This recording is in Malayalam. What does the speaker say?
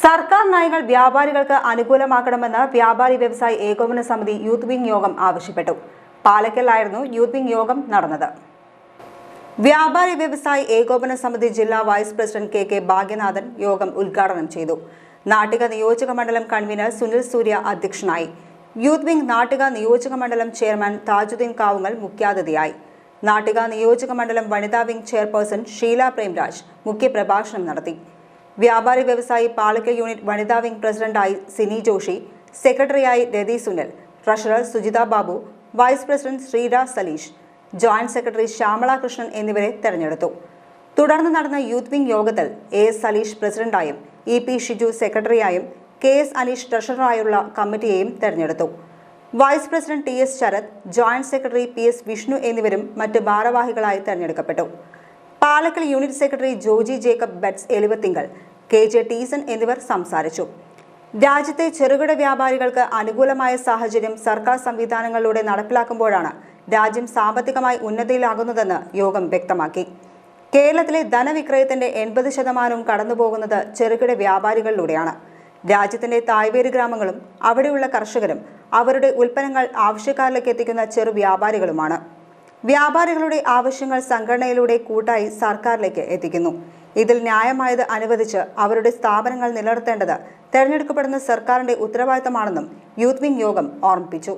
സർക്കാർ നയങ്ങൾ വ്യാപാരികൾക്ക് അനുകൂലമാക്കണമെന്ന് വ്യാപാരി വ്യവസായി ഏകോപന സമിതി യൂത്ത് വിംഗ് യോഗം ആവശ്യപ്പെട്ടു. പാലക്കലായിരുന്നു യൂത്ത് വിംഗ് യോഗം നടന്നത്. വ്യാപാരി വ്യവസായി ഏകോപന സമിതി ജില്ലാ vice president K K Bhagyanathan യോഗം ഉദ്ഘാടനം ചെയ്തു. നാട്ടിക നിയോജക മണ്ഡലം കൺവീനർ സുനിൽ സൂര്യ അധ്യക്ഷനായി. യൂത്ത് വിംഗ് നാട്ടിക നിയോജക മണ്ഡലം ചെയർമാൻ താജുദ്ദീൻ കാവുങ്ങൽ മുഖ്യാതിഥിയായി. നാട്ടിക നിയോജക മണ്ഡലം വനിതാ വിംഗ് ചെയർപേഴ്സൺ ഷീല പ്രേംരാജ് മുഖ്യപ്രഭാഷണം നടത്തി. വ്യാപാരി വ്യവസായി പാലക്കൽ യൂണിറ്റ് വനിതാ വിംഗ് പ്രസിഡന്റായി സിനി ജോഷി സെക്രട്ടറിയായി Rathi Sunil treasurer Sujitha Babu vice president Sreeraj Saleesh joint secretary Shyamala Krishnan എന്നിവരെ തെരഞ്ഞെടുത്തു. തുടർന്ന് നടന്ന യൂത്ത് വിംഗ് യോഗത്തിൽ എ എസ് സലീഷ് പ്രസിഡന്റായും ഇ പി ഷിജു സെക്രട്ടറിയായും കെ എസ് അനീഷ് ട്രഷററായുള്ള കമ്മിറ്റിയെയും തെരഞ്ഞെടുത്തു. Vice president T S Sarath joint secretary P S Vishnu എന്നിവരും മറ്റ് ഭാരവാഹികളായി തെരഞ്ഞെടുക്കപ്പെട്ടു. Palakkal unit secretary Joji Jacob Betts Elivathingal K J Teeson എന്നിവർ സംസാരിച്ചു. രാജ്യത്തെ ചെറുകിട വ്യാപാരികൾക്ക് അനുകൂലമായ സാഹചര്യം സർക്കാർ സംവിധാനങ്ങളിലൂടെ നടപ്പിലാക്കുമ്പോഴാണ് രാജ്യം സാമ്പത്തികമായി ഉന്നതിയിലാകുന്നതെന്ന് യോഗം വ്യക്തമാക്കി. കേരളത്തിലെ ധനവിക്രയത്തിന്റെ എൺപത് ശതമാനവും കടന്നുപോകുന്നത് ചെറുകിട വ്യാപാരികളിലൂടെയാണ്. രാജ്യത്തിന്റെ തായ്വേര് ഗ്രാമങ്ങളും അവിടെയുള്ള കർഷകരും അവരുടെ ഉൽപ്പന്നങ്ങൾ ആവശ്യക്കാരിലേക്ക് എത്തിക്കുന്ന ചെറു വ്യാപാരികളുമാണ്. വ്യാപാരികളുടെ ആവശ്യങ്ങൾ സംഘടനയിലൂടെ കൂട്ടായി സർക്കാരിലേക്ക് എത്തിക്കുന്നു. ഇതിൽ ന്യായമായത് അനുവദിച്ച് അവരുടെ സ്ഥാപനങ്ങൾ നിലനിർത്തേണ്ടത് തെരഞ്ഞെടുക്കപ്പെടുന്ന സർക്കാരിന്റെ ഉത്തരവാദിത്തമാണെന്നും യൂത്ത് വിംഗ് യോഗം ഓർമ്മിപ്പിച്ചു.